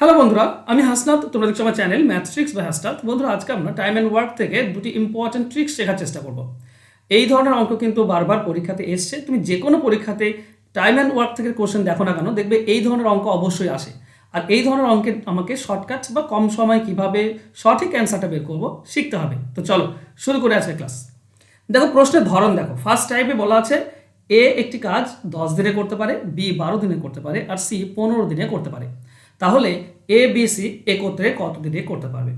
Hello বন্ধুরা, আমি হাসনাত, তোমরা দেখছ আমার চ্যানেল ম্যাথ ট্রিক্স বা হ্যাসনাত বন্ধুরা, আজকে আমরা টাইম অ্যান্ড ওয়ার্ক থেকে দুটি ইম্পর্টেন্ট ট্রিক্স শেখার চেষ্টা করব। এই ধরনের অঙ্ক কিন্তু বারবার পরীক্ষাতে এসছে। তুমি যে কোনো পরীক্ষাতে টাইম অ্যান্ড ওয়ার্ক থেকে কোশ্চেন দেখো না কেন, দেখবে এই ধরনের অঙ্ক অবশ্যই আসে। আর এই ধরনের অঙ্কে আমাকে শর্টকাট বা কম সময় কীভাবে সঠিক অ্যান্সারটা বের করব শিখতে হবে। তো চলো, শুরু করে আছে ক্লাস দেখো, প্রশ্নের ধরন দেখো। ফার্স্ট টাইপে বলা আছে এ একটি কাজ দশ দিনে করতে পারে বি বারো দিনে করতে পারে, আর সি পনেরো দিনে করতে পারে। তাহলে এ বি সি একত্রে কত দিনে করতে পারবে।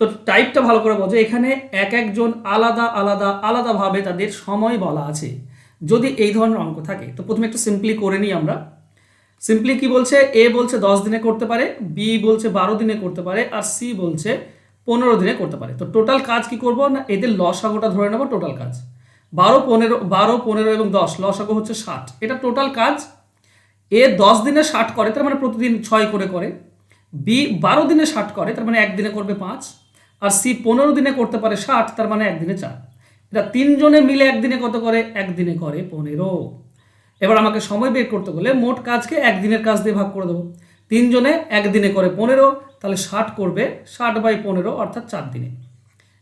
তো টাইপটা ভালো করে বোঝো, এখানে এক একজন আলাদা আলাদা, আলাদাভাবে তাদের সময় বলা আছে। যদি এই ধরনের অঙ্ক থাকে, তো প্রথমে একটু সিম্পলি করে নিই আমরা। সিম্পলি কি বলছে? এ বলছে দশ দিনে করতে পারে বি বলছে বারো দিনে করতে পারে, আর সি বলছে পনেরো দিনে করতে পারে। তো টোটাল কাজ কি করব না, এদের লসাগোটা ধরে নেব টোটাল কাজ। বারো, পনেরো বারো, পনেরো এবং দশ, লসাগো হচ্ছে ষাট। এটা টোটাল কাজ এ দশ দিনে ষাট করে, তার মানে প্রতিদিন ছয় করে করে। বি বারো দিনে ষাট করে, তার মানে একদিনে করবে পাঁচ। আর সি পনেরো দিনে করতে পারে ষাট, তার মানে একদিনে চার। এটা তিনজনে মিলে একদিনে কত করে? একদিনে করে পনেরো। এবার আমাকে সময় বের করতে গেলে মোট কাজকে একদিনের কাজ দিয়ে ভাগ করে দেবো। তিনজনে একদিনে করে পনেরো, তাহলে ষাট করবে, ষাট বাই পনেরো অর্থাৎ চার দিনে।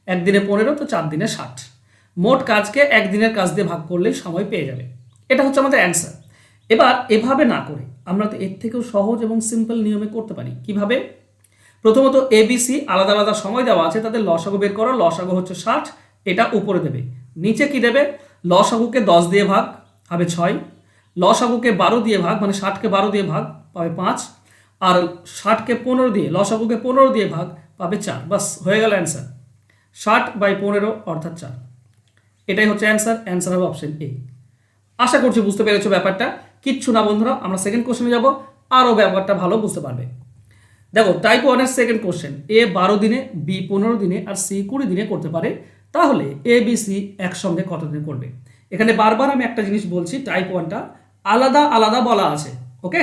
একদিনে পনেরো, তো চার দিনে ষাট। মোট কাজকে একদিনের কাজ দিয়ে ভাগ করলেই সময় পেয়ে যাবে। এটা হচ্ছে আমাদের অ্যান্সার এবার এভাবে না করে আমরা তো এর থেকেও সহজ এবং সিম্পল নিয়মে করতে পারি। কীভাবে? প্রথমত এবিসি আলাদা আলাদা সময় দেওয়া আছে, তাদের লসাগু বের করো, লসাগু হচ্ছে ষাট, এটা উপরে দেবে। নিচে কি দেবে? লসাগুকে দশ দিয়ে ভাগ হবে ছয়। লসাগুকে বারো দিয়ে ভাগ মানে ষাটকে বারো দিয়ে ভাগ, পাবে পাঁচ। আর ষাটকে পনেরো দিয়ে, লসাগুকে পনেরো দিয়ে ভাগ, পাবে চার। বাস, হয়ে গেল অ্যান্সার ষাট বাই পনেরো অর্থাৎ চার। এটাই হচ্ছে অ্যান্সার অ্যান্সার হবে অপশন এ আশা করছি বুঝতে পেরেছ ব্যাপারটা। কিচ্ছু না বন্ধুরা, আমরা সেকেন্ড কোশ্চেনে যাব, আরও ব্যাপারটা ভালো বুঝতে পারবে। দেখো টাইপ ওয়ানের সেকেন্ড কোশ্চেন এ বারো দিনে বি পনেরো দিনে, আর সি কুড়ি দিনে করতে পারে। তাহলে এ বি সি একসঙ্গে কত দিনে করবে? এখানে বারবার আমি একটা জিনিস বলছি টাইপ ওয়ানটা আলাদা আলাদা বলা আছে ওকে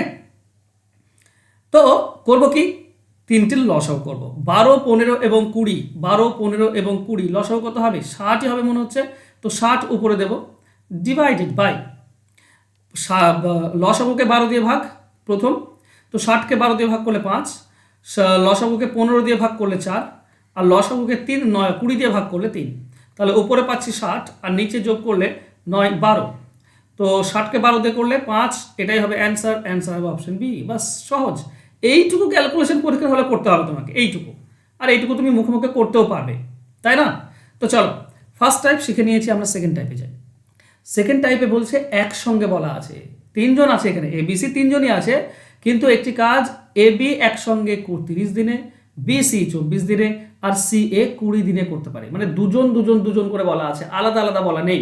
তো করব কি? তিনটির লসাও করব। বারো, পনেরো এবং কুড়ি, বারো, পনেরো এবং কুড়ি লসাও কত হবে? ষাটই হবে মনে হচ্ছে। তো ষাট উপরে দেব ডিভাইডেড বাই লসাগুকে বারো দিয়ে ভাগ, প্রথম। তো ষাটকে বারো দিয়ে ভাগ করলে পাঁচ লসাগুকে পনেরো দিয়ে ভাগ করলে চার, আর লসাগুকে তিন, নয়, কুড়ি দিয়ে ভাগ করলে তিন। তাহলে উপরে পাচ্ছি ষাট, আর নিচে যোগ করলে নয়, বারো। তো ষাটকে বারো দিয়ে করলে পাঁচ, এটাই হবে অ্যান্সার অ্যান্সার হবে অপশন বি বাস, সহজ। এইটুকু ক্যালকুলেশন পরীক্ষা হলে করতে হবে তোমাকে, এইটুকু। আর এইটুকু তুমি মুখে মুখে করতেও পারবে, তাই না? তো চলো ফার্স্ট টাইপ শিখে নিয়েছি আমরা সেকেন্ড টাইপে যাই। সেকেন্ড টাইপে বলছে একসঙ্গে বলা আছে। তিনজন আছে এখানে এবিসি তিনজনই আছে, কিন্তু একটি কাজ এ বি একসঙ্গে তিরিশ দিনে বি সি চব্বিশ দিনে, আর সি এ কুড়ি দিনে করতে পারে। মানে দুজন দুজন দুজন করে বলা আছে, আলাদা আলাদা বলা নেই।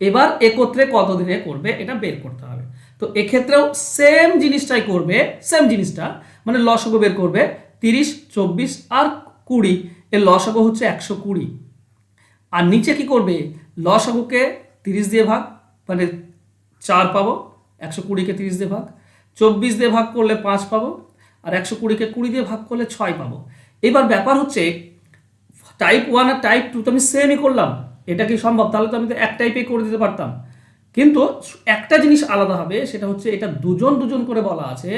এবার একত্রে কত দিনে করবে এটা বের করতে হবে। তো এক্ষেত্রেও সেম জিনিসটাই করবে সেম জিনিসটা মানে লসগো বের করবে তিরিশ, চব্বিশ আর কুড়ি। এর লসগো হচ্ছে একশো কুড়ি। আর নিচে কি করবে? লসাগুকে তিরিশ দিয়ে ভাগ মানে চার পাবো, একশো কুড়িকে তিরিশ দিয়ে ভাগ। চব্বিশ দিয়ে ভাগ করলে পাঁচ পাবো, আর একশো কুড়িকে কুড়ি দিয়ে ভাগ করলে ছয় পাবো। এবার ব্যাপার হচ্ছে টাইপ ওয়ান আর টাইপ টু তো আমি সেমই করলাম। এটা কি সম্ভব? তাহলে তো আমি তো এক টাইপেই করে দিতে পারতাম। কিন্তু একটা জিনিস আলাদা হবে, সেটা হচ্ছে এটা দুজন দুজন করে বলা আছে,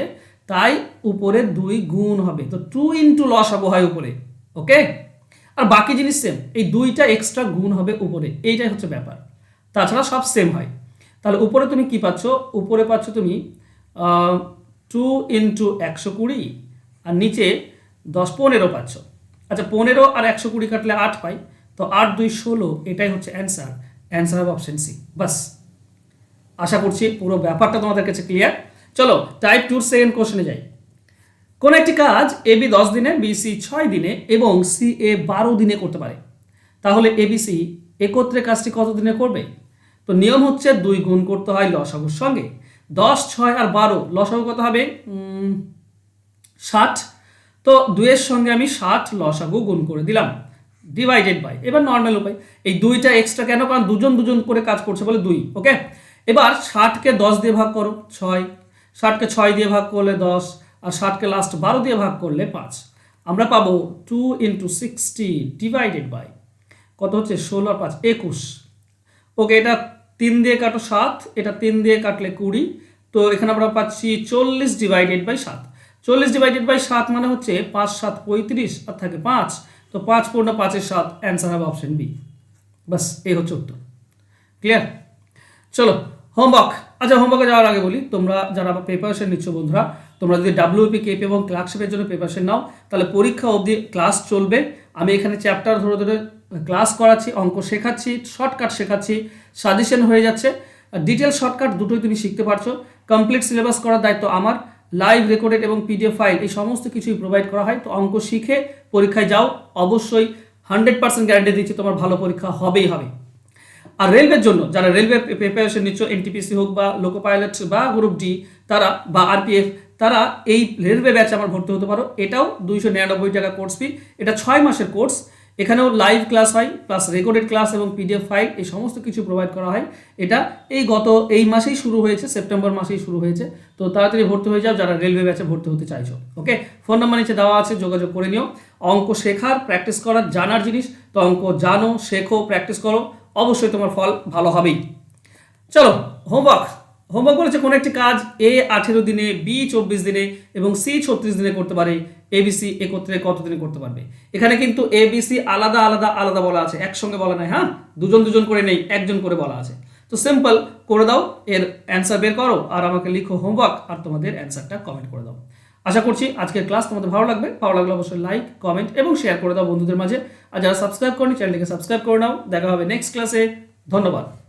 তাই উপরে দুই গুণ হবে। তো টু ইন্টু লস হব হয় উপরে ওকে আর বাকি জিনিস সেম এই দুইটা এক্সট্রা গুণ হবে উপরে। এইটাই হচ্ছে ব্যাপার। তাছাড়া সব সেম হয়। তাহলে উপরে তুমি কি পাচ্ছ? উপরে পাচ্ছ তুমি টু ইন্টু একশো কুড়ি, আর নিচে দশ পনেরো পাচ্ছ। আচ্ছা পনেরো আর একশো কুড়ি কাটলে আট পাই, তো আট, দুই, ষোলো, এটাই হচ্ছে অ্যান্সার অ্যান্সার হবে অপশন সি বাস। আশা করছি পুরো ব্যাপারটা তোমাদের কাছে ক্লিয়ার চলো টাইপ টুর সেকেন্ড কোশ্চেনে যাই। কোন একটি কাজ এ বি দশ দিনে বিসি ছয় দিনে এবং সি এ বারো দিনে করতে পারে? তাহলে এবিসি একত্রে কাজটি কত দিনে করবে? তো নিয়ম হচ্ছে দুই গুণ করতে হয় লসাগুর সঙ্গে। দশ, ছয় আর বারো, লসাগু কত হবে? ষাট। তো দুইয়ের সঙ্গে আমি ষাট লসাগু গুণ করে দিলাম। ডিভাইডেড বাই এবার নর্মাল উপায়। এই দুইটা এক্সট্রা কেন? কারণ দুজন দুজন করে কাজ করছে বলে দুই ওকে এবার ষাটকে দশ দিয়ে ভাগ করো, ছয়। ষাটকে ছয় দিয়ে ভাগ করলে দশ, আর ষাটকে লাস্ট বারো দিয়ে ভাগ করলে পাঁচ। আমরা পাবো two into sixty divided by কত হচ্ছে? ষোলো আর পাঁচ, একুশ। ওকে এটা তিন দিয়ে কাটো সাত, এটা তিন দিয়ে কাটলে কুড়ি। তো এখানে আমরা পাচ্ছি চল্লিশ ডিভাইডেড বাই সাত। চল্লিশ ডিভাইডেড বাই সাত মানে হচ্ছে পাঁচ সাত পঁয়ত্রিশ আর থাকে পাঁচ। তো পাঁচ পূর্ণ পাঁচের সাত অ্যান্সার হবে অপশন বি বাস এই হচ্ছে উত্তর। ক্লিয়ার চলো হোমওয়ার্ক আচ্ছা হোমওয়ার্কে যাওয়ার আগে বলি, তোমরা যারা প্রিপারেশন নিচ্ছ বন্ধুরা, তোমরা যদি ডাব্লিউপি কেপি এবং ক্লার্কশিপের জন্য প্রিপারেশন নাও, তাহলে পরীক্ষা অবধি ক্লাস চলবে। আমি এখানে চ্যাপ্টার ধরে ধরে ক্লাস করাচ্ছি, অঙ্ক শেখাচ্ছি, শর্টকাট শেখাচ্ছি সাজেশন হয়ে যাচ্ছে। ডিটেল শর্টকাট দুটোই তুমি শিখতে পারছ। কমপ্লিট সিলেবাস করার দায়িত্ব আমার। লাইভ রেকর্ডেড এবং পিডিএফ ফাইল এই সমস্ত কিছুই প্রোভাইড করা হয়। তো অঙ্ক শিখে পরীক্ষায় যাও। অবশ্যই হান্ড্রেড পার্সেন্ট গ্যারান্টি দিচ্ছি তোমার ভালো পরীক্ষা হবেই হবে। আর রেলওয়ের জন্য যারা রেলওয়ে প্রিপারেশন নিচ্ছ এনটিপিসি হোক বা লোকো পাইলট বা গ্রুপ ডি তারা বা আরপিএফ তারা এই রেলওয়ে ব্যাচে আমার ভর্তি হতে পারো। এটাও দুইশো নিরানব্বই টাকা কোর্স ফি এটা ছয় মাসের কোর্স এখানেও লাইভ ক্লাস হয় প্লাস রেকর্ডেড ক্লাস এবং পিডিএফ ফাইল এই সমস্ত কিছু প্রোভাইড করা হয়। এটা এই গত এই মাসেই শুরু হয়েছে সেপ্টেম্বর মাসেই শুরু হয়েছে। তো তাড়াতাড়ি ভর্তি হয়ে যাও, যারা রেলওয়ে ব্যাচে ভর্তি হতে চাইছো ওকে ফোন নাম্বার নিচে দেওয়া আছে, যোগাযোগ করে নিও। অঙ্ক শেখার প্র্যাকটিস করার, জানার জিনিস, তো অঙ্ক জানো, শেখো প্র্যাকটিস করো, অবশ্যই তোমার ফল ভালো হবেই। চলো হোমওয়ার্ক হোমওয়ার্ক বলেছে কোনো একটি কাজ এ আঠেরো দিনে, বি চব্বিশ দিনে এবং সি ছত্রিশ দিনে করতে পারে, এ এবিসি একত্রে কত দিনে করতে পারবে? এখানে কিন্তু এ এবিসি আলাদা আলাদা আলাদা বলা আছে, একসঙ্গে বলা নাই হ্যাঁ? দুজন দুজন করে নেই, একজন করে বলা আছে। তো সিম্পল, করে দাও, এর অ্যান্সার বের করো আর আমাকে লিখো হোমওয়ার্ক আর তোমাদের অ্যান্সারটা কমেন্ট করে দাও। আশা করছি আজকের ক্লাস তোমাদের ভালো লাগবে। ভালো লাগলে অবশ্যই লাইক, কমেন্ট এবং শেয়ার করে দাও বন্ধুদের মাঝে। আর যারা সাবস্ক্রাইব করনি, চ্যানেলটিকে সাবস্ক্রাইব করে নাও। দেখা হবে নেক্সট ক্লাসে। ধন্যবাদ।